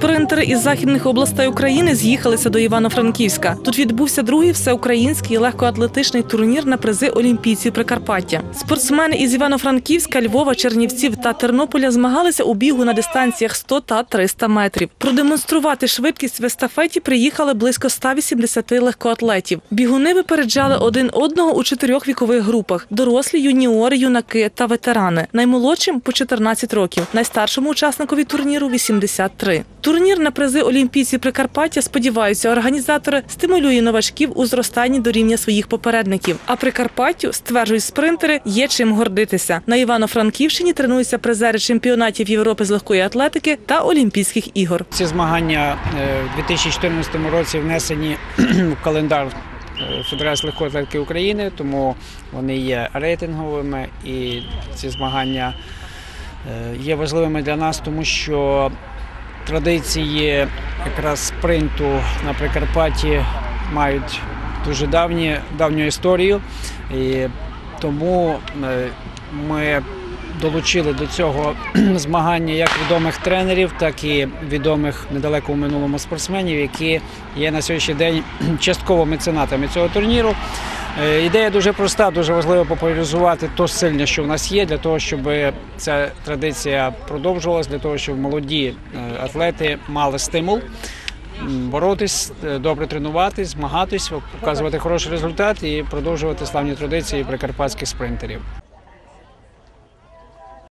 Спринтери із західних областей України з'їхалися до Івано-Франківська. Тут відбувся другий всеукраїнський легкоатлетичний турнір на призи олімпійців Прикарпаття. Спортсмени із Івано-Франківська, Львова, Чернівців та Тернополя змагалися у бігу на дистанціях 100 та 300 метрів. Продемонструвати швидкість в естафеті приїхали близько 180 легкоатлетів. Бігуни випереджали один одного у чотирьох вікових групах: дорослі, юніори, юнаки та ветерани. Наймолодшим по 14 років, найстаршому учасникові турніру 83. Турнір на призи олімпійців Прикарпаття сподіваються, організатори стимулює новачків у зростанні до рівня своїх попередників. А Прикарпаттю стверджують спринтери, є чим гордитися. На Івано-Франківщині тренуються призери чемпіонатів Європи з легкої атлетики та Олімпійських ігор. Ці змагання е, в 2014 році внесені в календар е, Федерації легкої атлетики України, тому вони є рейтинговими і ці змагання е, є важливими для нас, тому що традиції якраз спринту на Прикарпатті мають дуже давні, давню історію. І тому е, ми долучили до цього змагання як відомих тренерів, так і відомих недалеко в минулому спортсменів, які є на сьогоднішній день частково меценатами цього турніру. Е, Ідея дуже проста, дуже важливо популяризувати то сильне, що в нас є, для того, щоб ця традиція продовжувалась, для того, щоб молоді е, атлети мали стимул боротись, е, добре тренуватись, змагатись, показувати хороший результат і продовжувати славні традиції прикарпатських спринтерів.